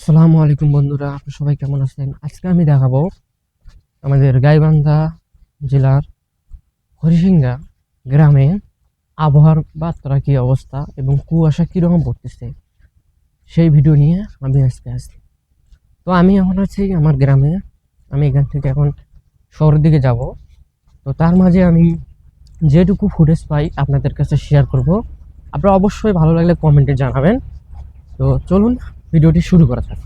আসসালামু আলাইকুম বন্ধুরা, আপনি সবাই কেমন আছেন? আজকে আমি দেখাবো আমাদের গাইবান্ধা জেলার হরিসিংহা গ্রামে আবহাওয়ার বার্তার কী অবস্থা এবং কুয়াশা কীরকম পড়তেছে, সেই ভিডিও নিয়ে আমি আজকে আসি তো আমি এখন আছি আমার গ্রামে, আমি এখান থেকে এখন শহরের দিকে যাব। তো তার মাঝে আমি যেটুকু ফুটেজ পাই আপনাদের কাছে শেয়ার করব। আপনারা অবশ্যই ভালো লাগলে কমেন্টে জানাবেন। তো চলুন ভিডিওটি শুরু করা যাক।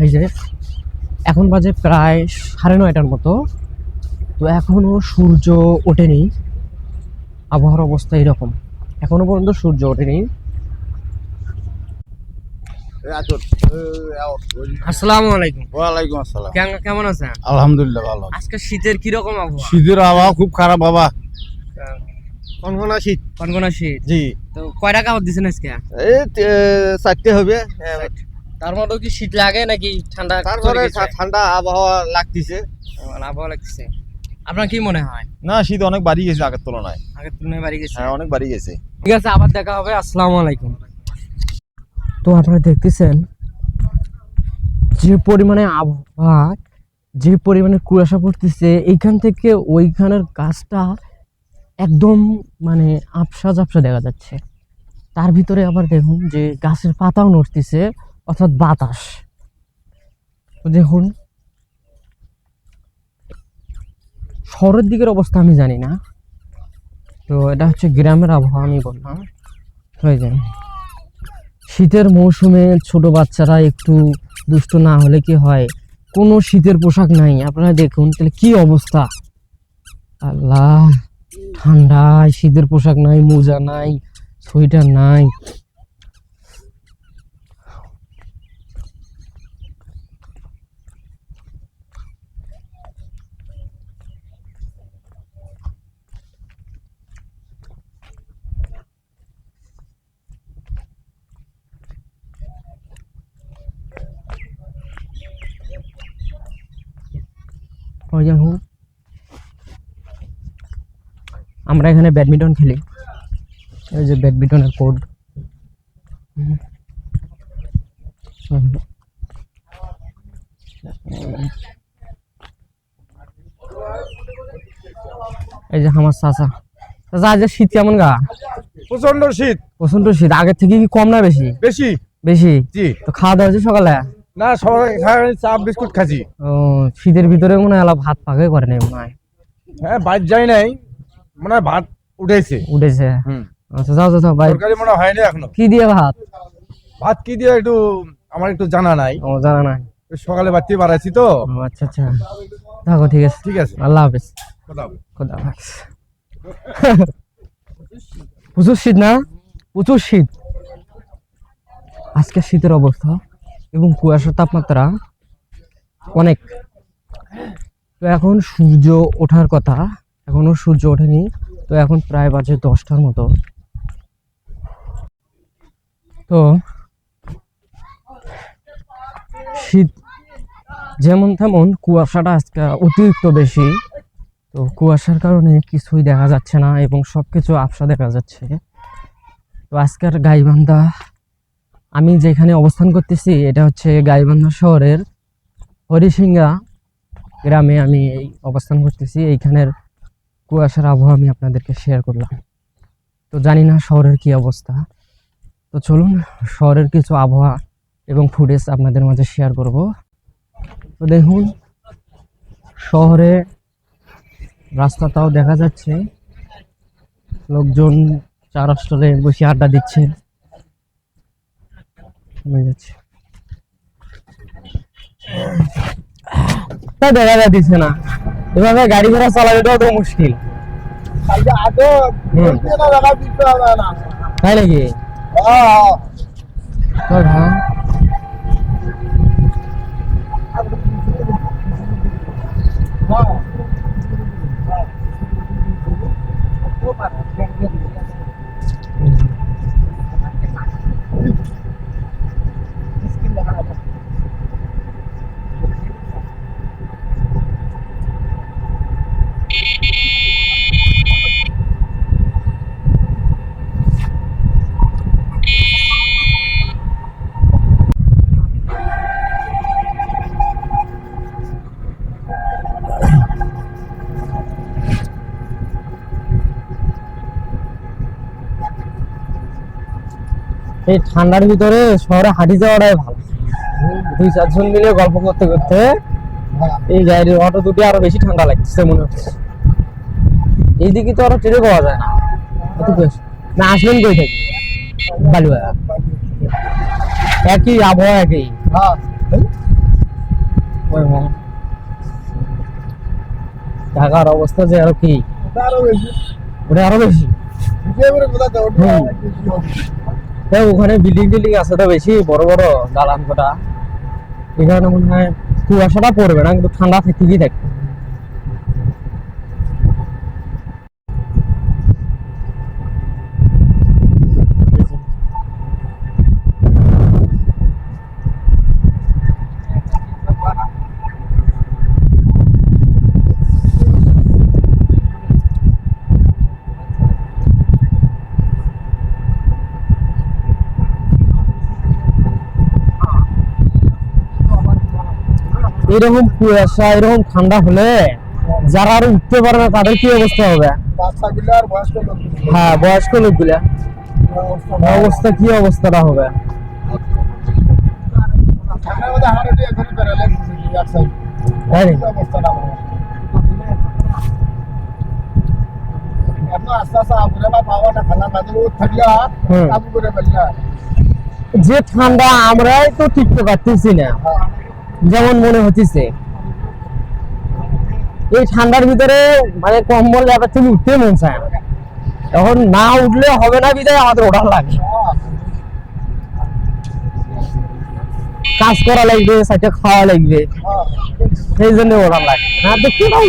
এই যে এখন বাজে প্রায় সাড়ে নয়টার মতো। তো এখনও সূর্য ওঠেনি। আবহাওয়ার অবস্থা এরকম। এখনও পর্যন্ত সূর্য ওঠেনি। আসসালামু আলাইকুম। ওয়ালাইকুম আসসালাম। কেমন- কেমন আছেন? আলহামদুলিল্লাহ ভালো আজকে শীতের কীরকম আবহাওয়া? শীতের আবহাওয়া খুব খারাপ বাবা। কনকনা শীত। কনকনা শীত? জি। তো কয় টাকা দিচ্ছেন আজকে? এই চারটে হবে। তার মধ্যেও কি শীত লাগে নাকি ঠান্ডা তারপরে ঠান্ডা আবহাওয়া লাগতেছে। আবহাওয়া লাগতেছে আপনার কি মনে হয়? না শীত অনেক বাড়ি গেছে আগের তুলনায়। আগের তুলনায় বাড়ি গেছে? হ্যাঁ অনেক বাড়ি গেছে। ঠিক আছে আবার দেখা হবে। আসসালামু আলাইকুম। তো আপনারা দেখতেছেন যে পরিমাণে আবহাওয়া যে পরিমাণে কুয়াশা পড়তেছে এইখান থেকে ওইখানের গাছটা একদম মানে আবসা জাপসা দেখা যাচ্ছে। তার ভিতরে আবার দেখুন যে গাছের পাতাও নড়তেছে, অর্থাৎ বাতাস। দেখুন। শহরের দিকের অবস্থা আমি জানি না। তো এটা হচ্ছে গ্রামের আবহাওয়া, আমি বললাম। হয়ে যায়। শীতের মৌসুমে ছোট বাচ্চারা একটু দুষ্ট না হলে কি হয়? কোনো শীতের পোশাক নাই। আপনারা দেখুন, তাহলে কি অবস্থা? আল্লাহ। ঠান্ডায় শীতের পোশাক নাই মোজা নাই সোয়েটার নাই। ওই দেখুন আমরা এখানে ব্যাডমিন্টন খেলি। এই যে ব্যাডমিন্টনের কোর্ট। এই যে আমার চাচা। চাচা আজ শীত কেমন গা? প্রচণ্ড শীত। প্রচণ্ড শীত। আগের থেকে কি কম না বেশি? বেশি। বেশি? জি। তো খাওয়া দাওয়া হয়েছে সকালে? না সারাদিন চা বিস্কুট খাচ্ছি। ও শীতের ভিতরে মনে হয় ভাত পাকে করে নাই মনে হয়। হ্যাঁ বাইর যাই নাই। মনে ভাত উঠেছে। উঠেছে। হুম। আচ্ছা যাও যাও ভাই তরকারি মনে হয়নি এখনও। কি দিয়ে ভাত? ভাত কি দিয়ে একটু আমার একটু জানা নাই। ও জানা নাই। সকালে বাড়তে বাড়াইছি তো। আচ্ছা আচ্ছা। থাকো ঠিক আছে। ঠিক আছে। আল্লাহ হাফিজ। খোদা হাফিজ। প্রচুর শীত না? প্রচুর শীত। আজকে শীতের অবস্থা এবং কুয়াশার তাপমাত্রা অনেক। তো এখন সূর্য ওঠার কথা এখনও সূর্য ওঠেনি, তো এখন প্রায় বাজে দশটার মতো। তো শীত যেমন তেমন কুয়াশাটা আজকে অতিরিক্ত বেশি, তো কুয়াশার কারণে কিছুই দেখা যাচ্ছে না এবং সব কিছু আবসা দেখা যাচ্ছে। তো আজকের গাইবান্ধা, আমি যেখানে অবস্থান করতেছি, এটা হচ্ছে গাইবান্ধা শহরের হরিসিংহা গ্রামে আমি এই অবস্থান করতেছি। এইখানের কুয়াশার আবহাওয়া আমি আপনাদেরকে শেয়ার করলাম। তো জানি না শহরের কি অবস্থা। তো চলুন, শহরের কিছু আবহাওয়া এবং ফুটেজ আপনাদের মাঝে শেয়ার করব। তো দেখুন, শহরে রাস্তাটাও দেখা যাচ্ছে। লোকজন চার স্টলে বসে আড্ডা দিচ্ছে। যাচ্ছে। তা দেখা যাচ্ছে না। এভাবে গাড়ি ঘোড়া চালানোটাও তো মুশকিল। হুম। তাই নাকি? এই ঠান্ডার ভিতরে শহরে হাঁটি যাওয়াটাই ভালো। দুই চারজন মিলে গল্প করতে করতে এই গাড়ির অটো দুটি আরও বেশি ঠান্ডা লাগছে মনে হচ্ছে। এইদিকে তো আরও ট্রেনে পাওয়া যায় না। না আসবেন কই থেকে? বালুয়া একই আবহাওয়া একই। ঢাকার অবস্থা যে আরও কি? আরও বেশি। ওটা আরও বেশি। তাই ওখানে বিল্ডিং টিল্ডিং আছে তো বেশি, বড় বড় দালান কটা। এখানে মনে হয় কুয়াশাটা পড়বে না, কিন্তু ঠান্ডা থেকেই থাকবে। এরকম কুয়াশা এরকম ঠান্ডা হলে যারা আর উঠতে পারে না তাদের কি অবস্থা হবে? হ্যাঁ বয়স্ক লোকগুলা। অবস্থা কি অবস্থাটা হবে? যে ঠান্ডা আমরাই তো টিকতে পারতেছি না। যেমন মনে হচ্ছে। এই ঠান্ডার ভিতরে মানে কম্বল ব্যাপার থেকে উঠতে মন চায় না। এখন না উঠলে হবে না বিদায়, আমাদের ওঠার লাগে। কাজ করা লাগবে সাইডে খাওয়া লাগবে। সেই জন্য ওঠার লাগে। না, দেখতে পাই।